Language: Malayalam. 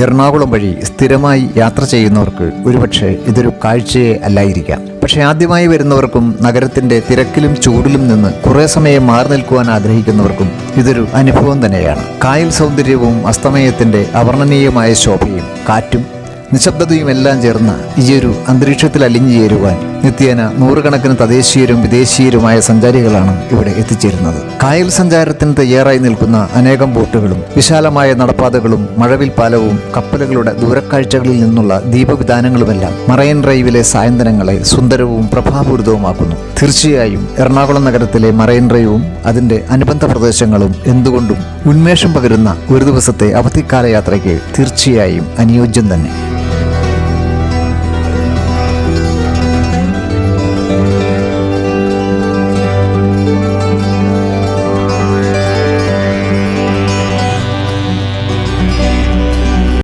എറണാകുളം വഴി സ്ഥിരമായി യാത്ര ചെയ്യുന്നവർക്ക് ഒരുപക്ഷെ ഇതൊരു കാഴ്ചയെ അല്ലായിരിക്കാം. പക്ഷേ ആദ്യമായി വരുന്നവർക്കും നഗരത്തിന്റെ തിരക്കിലും ചൂടിലും നിന്ന് കുറേ സമയം മാറി നിൽക്കുവാൻ ആഗ്രഹിക്കുന്നവർക്കും ഇതൊരു അനുഭവം തന്നെയാണ്. കായൽ സൗന്ദര്യവും അസ്തമയത്തിന്റെ അവർണനീയമായ ശോഭയും കാറ്റും നിശബ്ദതയും എല്ലാം ചേർന്ന ഈയൊരു അന്തരീക്ഷത്തിൽ അലിഞ്ഞു ചേരുവാൻ നിത്യേന നൂറുകണക്കിന് തദ്ദേശീയരും വിദേശീയരുമായ സഞ്ചാരികളാണ് ഇവിടെ എത്തിച്ചേരുന്നത്. കായൽ സഞ്ചാരത്തിന് തയ്യാറായി നിൽക്കുന്ന അനേകം ബോട്ടുകളും വിശാലമായ നടപ്പാതകളും മഴവിൽ പാലവും കപ്പലുകളുടെ ദൂരക്കാഴ്ചകളിൽ നിന്നുള്ള ദീപവിധാനങ്ങളുമെല്ലാം മറൈൻ ഡ്രൈവിലെ സായന്തനങ്ങളെ സുന്ദരവും പ്രഭാപൂരിതവുമാക്കുന്നു തീർച്ചയായും എറണാകുളം നഗരത്തിലെ മറൈൻ ഡ്രൈവും അതിന്റെ അനുബന്ധ പ്രദേശങ്ങളും എന്തുകൊണ്ടും ഉന്മേഷം പകരുന്ന ഒരു ദിവസത്തെ അവധിക്കാല യാത്രയ്ക്ക് തീർച്ചയായും അനുയോജ്യം തന്നെ.